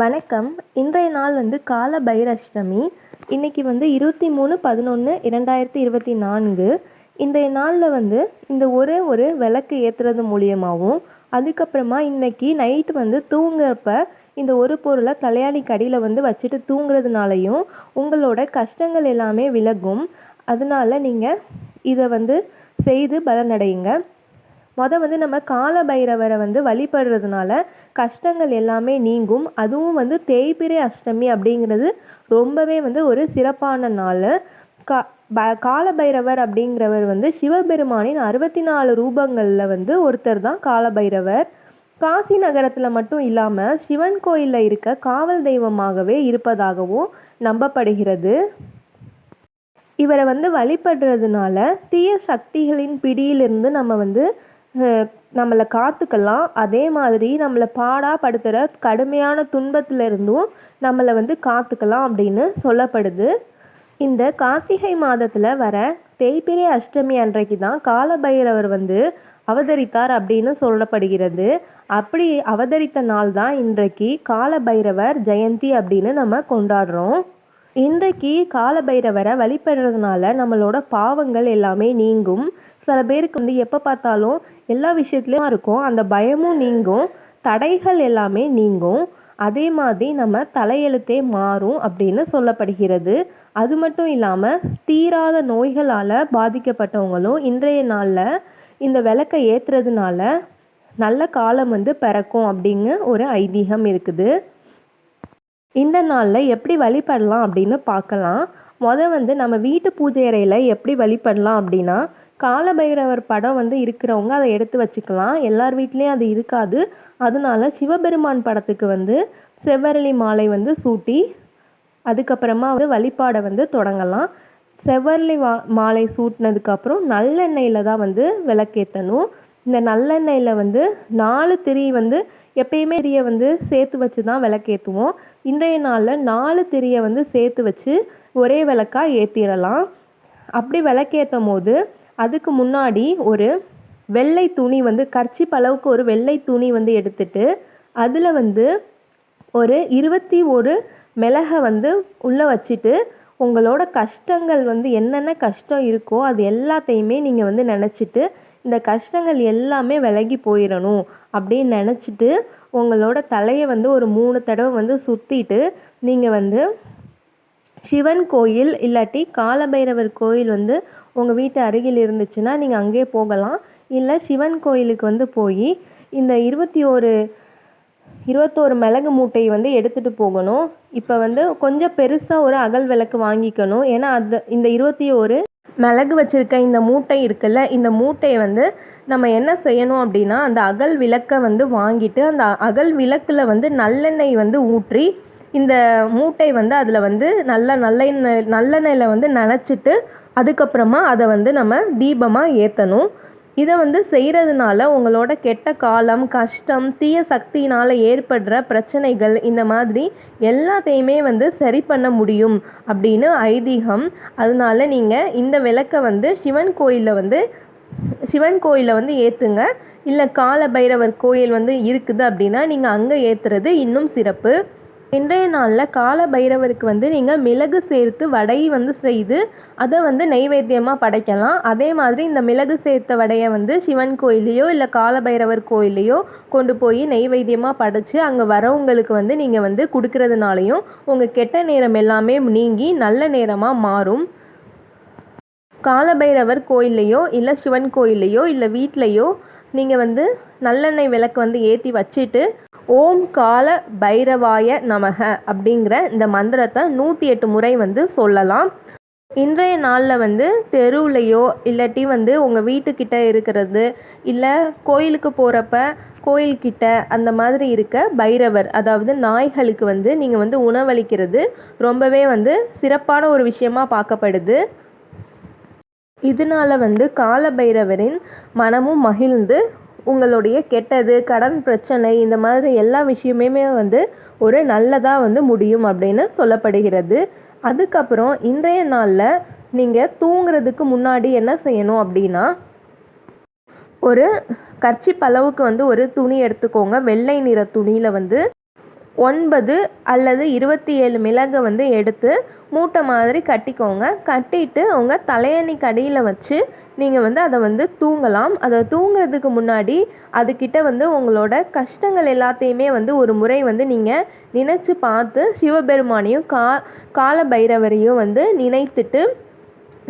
வணக்கம். இன்றைய நாள் வந்து கால பைரஷ்டமி இன்றைக்கி வந்து இருபத்தி மூணு பதினொன்று இரண்டாயிரத்தி இருபத்தி நான்கு. இன்றைய நாளில் வந்து இந்த ஒரே ஒரு விளக்கு ஏற்றுறது மூலியமாகவும் அதுக்கப்புறமா இன்றைக்கி நைட்டு வந்து தூங்குறப்ப இந்த ஒரு பொருளை தலையாணி அடியில் வந்து வச்சுட்டு தூங்குறதுனாலையும் உங்களோட கஷ்டங்கள் எல்லாமே விலகும். அதனால நீங்கள் இதை வந்து செய்து பலனடையுங்க. மொதல் வந்து நம்ம கால பைரவரை வந்து வழிபடுறதுனால கஷ்டங்கள் எல்லாமே நீங்கும். அதுவும் வந்து தேய்பிறை அஷ்டமி அப்படிங்கிறது ரொம்பவே வந்து ஒரு சிறப்பான நாள். கா ப கால பைரவர் அப்படிங்கிறவர் வந்து சிவபெருமானின் அறுபத்தி நாலு ரூபங்களில் வந்து ஒருத்தர் தான் காலபைரவர். காசி நகரத்தில் மட்டும் இல்லாமல் சிவன் கோயிலில் இருக்க காவல் தெய்வமாகவே இருப்பதாகவும் நம்பப்படுகிறது. இவரை வந்து வழிபடுறதுனால தீய சக்திகளின் பிடியிலிருந்து நம்ம வந்து நம்மளை காத்துக்கலாம். அதே மாதிரி நம்மளை பாடாப்படுத்துகிற கடுமையான துன்பத்துல இருந்தும் நம்மளை வந்து காத்துக்கலாம் அப்படின்னு சொல்லப்படுது. இந்த கார்த்திகை மாதத்தில் வர தேய்பிறை அஷ்டமி அன்றைக்கு தான் காலபைரவர் வந்து அவதரித்தார் அப்படின்னு சொல்லப்படுகிறது. அப்படி அவதரித்த நாள் தான் இன்றைக்கு காலபைரவர் ஜெயந்தி அப்படின்னு நம்ம கொண்டாடுறோம். இன்றைக்கு காலபைரவரை வழிபடுறதுனால நம்மளோட பாவங்கள் எல்லாமே நீங்கும். சில பேருக்கு வந்து எப்போ பார்த்தாலும் எல்லா விஷயத்துலையும் இருக்கும். அந்த பயமும் நீங்கும். தடைகள் எல்லாமே நீங்கும். அதே மாதிரி நம்ம தலையெழுத்தே மாறும் அப்படின்னு சொல்லப்படுகிறது. அது மட்டும் இல்லாமல் தீராத நோய்களால் பாதிக்கப்பட்டவங்களும் இன்றைய நாளில் இந்த விளக்கை ஏற்றுறதுனால நல்ல காலம் வந்து பிறக்கும் அப்படிங்க ஒரு ஐதீகம் இருக்குது. இந்த நாளில் எப்படி வழிபடலாம் அப்படின்னு பார்க்கலாம். மொதல் வந்து நம்ம வீட்டு பூஜை அறையில் எப்படி வழிபடலாம் அப்படின்னா காலபைரவர் படம் வந்து இருக்கிறவங்க அதை எடுத்து வச்சுக்கலாம். எல்லார் வீட்லேயும் அது இருக்காது. அதனால சிவபெருமான் படத்துக்கு வந்து செவ்வரளி மாலை வந்து சூட்டி அதுக்கப்புறமா வந்து வழிபாடை வந்து தொடங்கலாம். செவ்வரளி வா மாலை சூட்டினதுக்கப்புறம் நல்லெண்ணெயில் தான் வந்து விளக்கேற்றணும் இந்த நல்லெண்ணெயில் வந்து நாலு திரி வந்து எப்பயுமே திரியை வந்து சேர்த்து வச்சு தான் விளக்கேற்றுவோம் இன்றைய நாளில் நாலு திரியை வந்து சேர்த்து வச்சு ஒரே விளக்காக ஏற்றிடலாம் அப்படி விளக்கேற்றும் போது அதுக்கு முன்னாடி ஒரு வெள்ளை துணி வந்து கர்ச்சி அளவுக்கு ஒரு வெள்ளை துணி வந்து எடுத்துட்டு அதில் வந்து ஒரு இருபத்தி ஒரு மிளகை வந்து உள்ளே வச்சுட்டு உங்களோட கஷ்டங்கள் வந்து என்னென்ன கஷ்டம் இருக்கோ அது எல்லாத்தையுமே நீங்கள் வந்து நினச்சிட்டு இந்த கஷ்டங்கள் எல்லாமே விலகி போயிடணும் அப்படின்னு நினச்சிட்டு உங்களோட தலையை வந்து ஒரு மூணு தடவை வந்து சுற்றிட்டு நீங்கள் வந்து சிவன் கோயில் இல்லாட்டி காலபைரவர் கோயில் வந்து உங்கள் வீட்டு அருகில் இருந்துச்சுன்னா நீங்கள் அங்கேயே போகலாம். இல்லை சிவன் கோயிலுக்கு வந்து போய் இந்த இருபத்தி ஒரு இருபத்தோரு மிளகு மூட்டையை வந்து எடுத்துகிட்டு போகணும். இப்போ வந்து கொஞ்சம் பெருசாக ஒரு அகல் விளக்கு வாங்கிக்கணும். ஏன்னா அது இந்த இருபத்தி ஒரு மிளகு வச்சுருக்க இந்த மூட்டை இருக்குல்ல இந்த மூட்டையை வந்து நம்ம என்ன செய்யணும் அப்படின்னா அந்த அகல் விளக்கை வந்து வாங்கிட்டு அந்த அகல் விளக்கில் வந்து நல்லெண்ணெய் வந்து ஊற்றி இந்த மூட்டை வந்து அதில் வந்து நல்ல நல்லெண்ணெய் நல்லெண்ணெயில் வந்து நனைச்சிட்டு அதுக்கப்புறமா அதை வந்து நம்ம தீபமாக ஏற்றணும் இதை வந்து செய்கிறதுனால உங்களோட கெட்ட காலம் கஷ்டம் தீய சக்தியினால் ஏற்படுற பிரச்சனைகள் இந்த மாதிரி எல்லாத்தையுமே வந்து சரி பண்ண முடியும் அப்படின்னு ஐதீகம். அதனால நீங்கள் இந்த விளக்கை வந்து சிவன் கோயிலில் வந்து சிவன் கோயிலில் வந்து ஏற்றுங்க இல்லை கால பைரவர் கோயில் வந்து இருக்குது அப்படின்னா நீங்கள் அங்கே ஏற்றுறது இன்னும் சிறப்பு. இன்றைய நாளில் கால பைரவருக்கு வந்து நீங்கள் மிளகு சேர்த்து வடை வந்து செய்து அதை வந்து நெய்வேத்தியமாக படைக்கலாம். அதே மாதிரி இந்த மிளகு சேர்த்த வடையை வந்து சிவன் கோயிலையோ இல்லை கால பைரவர் கோயிலையோ கொண்டு போய் நெய்வேத்தியமாக படைச்சு அங்கே வரவங்களுக்கு வந்து நீங்கள் வந்து கொடுக்கறதுனாலையும் உங்கள் கெட்ட நேரம் எல்லாமே நீங்கி நல்ல நேரமாக மாறும். காலபைரவர் கோயில்லையோ இல்லை சிவன் கோயில்லையோ இல்லை வீட்லேயோ நீங்கள் வந்து நல்லெண்ணெய் விளக்கு வந்து ஏற்றி வச்சுட்டு ஓம் கால பைரவாய நமக அப்படிங்கிற இந்த மந்திரத்தை நூற்றி எட்டு முறை வந்து சொல்லலாம். இன்றைய நாளில் வந்து தெருவுலையோ இல்லாட்டி வந்து உங்கள் வீட்டுக்கிட்ட இருக்கிறது இல்லை கோயிலுக்கு போகிறப்ப கோயில்கிட்ட அந்த மாதிரி இருக்க பைரவர் அதாவது நாய்களுக்கு வந்து நீங்கள் வந்து உணவளிக்கிறது ரொம்பவே வந்து சிறப்பான ஒரு விஷயமா பார்க்கப்படுது. இதனால வந்து கால பைரவரின் மனமும் மகிழ்ந்து உங்களுடைய கெட்டது கடன் பிரச்சனை இந்த மாதிரி எல்லா விஷயமுமே வந்து ஒரு நல்லதாக வந்து முடியும் அப்படின்னு சொல்லப்படுகிறது. அதுக்கப்புறம் இன்றைய நாளில் நீங்கள் தூங்குறதுக்கு முன்னாடி என்ன செய்யணும் அப்படின்னா ஒரு கர்ச்சிப் அளவுக்கு வந்து ஒரு துணி எடுத்துக்கோங்க. வெள்ளை நிற துணியில் வந்து ஒன்பது அல்லது இருபத்தி ஏழு மிளகை வந்து எடுத்து மூட்டை மாதிரி கட்டிக்கோங்க. கட்டிட்டு உங்கள் தலையணைக்கு அடியில் வச்சு நீங்கள் வந்து அதை வந்து தூங்கலாம். அதை தூங்குறதுக்கு முன்னாடி அதுக்கிட்ட வந்து உங்களோட கஷ்டங்கள் எல்லாத்தையுமே வந்து ஒரு முறை வந்து நீங்கள் நினச்சி பார்த்து சிவபெருமானையும் கா கால பைரவரையும் வந்து நினைத்துட்டு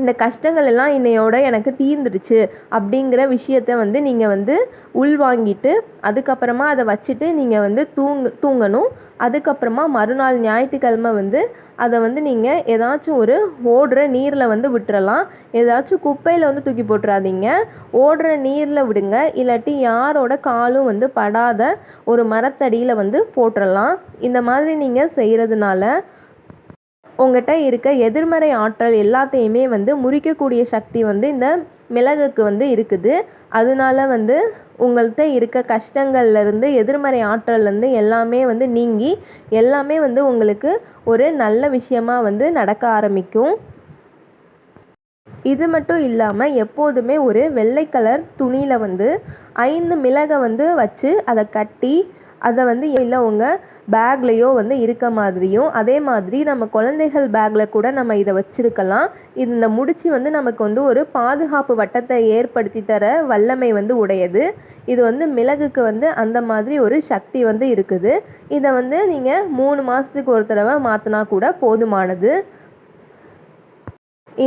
இந்த கஷ்டங்கள் எல்லாம் இன்னையோட எனக்கு தீர்ந்துடுச்சு அப்படிங்கிற விஷயத்த வந்து நீங்கள் வந்து உள்வாங்கிட்டு அதுக்கப்புறமா அதை வச்சுட்டு நீங்கள் வந்து தூங்கு தூங்கணும். அதுக்கப்புறமா மறுநாள் ஞாயிற்றுக்கிழமை வந்து அதை வந்து நீங்கள் ஏதாச்சும் ஒரு ஓடுற நீரில் வந்து விட்டுறலாம். ஏதாச்சும் குப்பையில் வந்து தூக்கி போட்டுறாதீங்க. ஓடுற நீரில் விடுங்க. இல்லாட்டி யாரோட காலும் வந்து படாத ஒரு மரத்தடியில் வந்து போட்டுடலாம் இந்த மாதிரி நீங்கள் செய்கிறதுனால உங்கள்கிட்ட இருக்க எதிர்மறை ஆற்றல் எல்லாத்தையுமே வந்து முறிக்கக்கூடிய சக்தி வந்து இந்த மிளகுக்கு வந்து இருக்குது. அதனால வந்து உங்கள்கிட்ட இருக்க கஷ்டங்கள்லேருந்து எதிர்மறை ஆற்றல்லேருந்து எல்லாமே வந்து நீங்கி எல்லாமே வந்து உங்களுக்கு ஒரு நல்ல விஷயமா வந்து நடக்க ஆரம்பிக்கும். இது மட்டும் இல்லாமல் எப்போதுமே ஒரு வெள்ளை கலர் துணியில் வந்து ஐந்து மிளகை வந்து வச்சு அதை கட்டி அதை வந்து இல்லை உங்கள் பேக்லேயோ வந்து இருக்க மாதிரியும் அதே மாதிரி நம்ம குழந்தைகள் பேக்கில் கூட நம்ம இதை வச்சுருக்கலாம். இந்த முடிச்சு வந்து நமக்கு வந்து ஒரு பாதுகாப்பு வட்டத்தை ஏற்படுத்தி தர வல்லமை வந்து உடையது. இது வந்து மிளகுக்கு வந்து அந்த மாதிரி ஒரு சக்தி வந்து இருக்குது. இதை வந்து நீங்கள் மூணு மாதத்துக்கு ஒரு தடவை மாற்றினா கூட போதுமானது.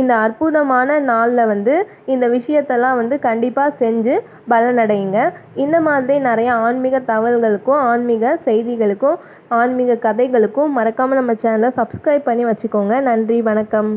இந்த அற்புதமான நாளில் வந்து இந்த விஷயத்தெல்லாம் வந்து கண்டிப்பாக செஞ்சு பலனடையுங்க. இந்த மாதிரி நிறைய ஆன்மீக தகவல்களுக்கும் ஆன்மீக செய்திகளுக்கும் ஆன்மீக கதைகளுக்கும் மறக்காமல் நம்ம சேனலை சப்ஸ்கிரைப் பண்ணி வச்சுக்கோங்க. நன்றி வணக்கம்.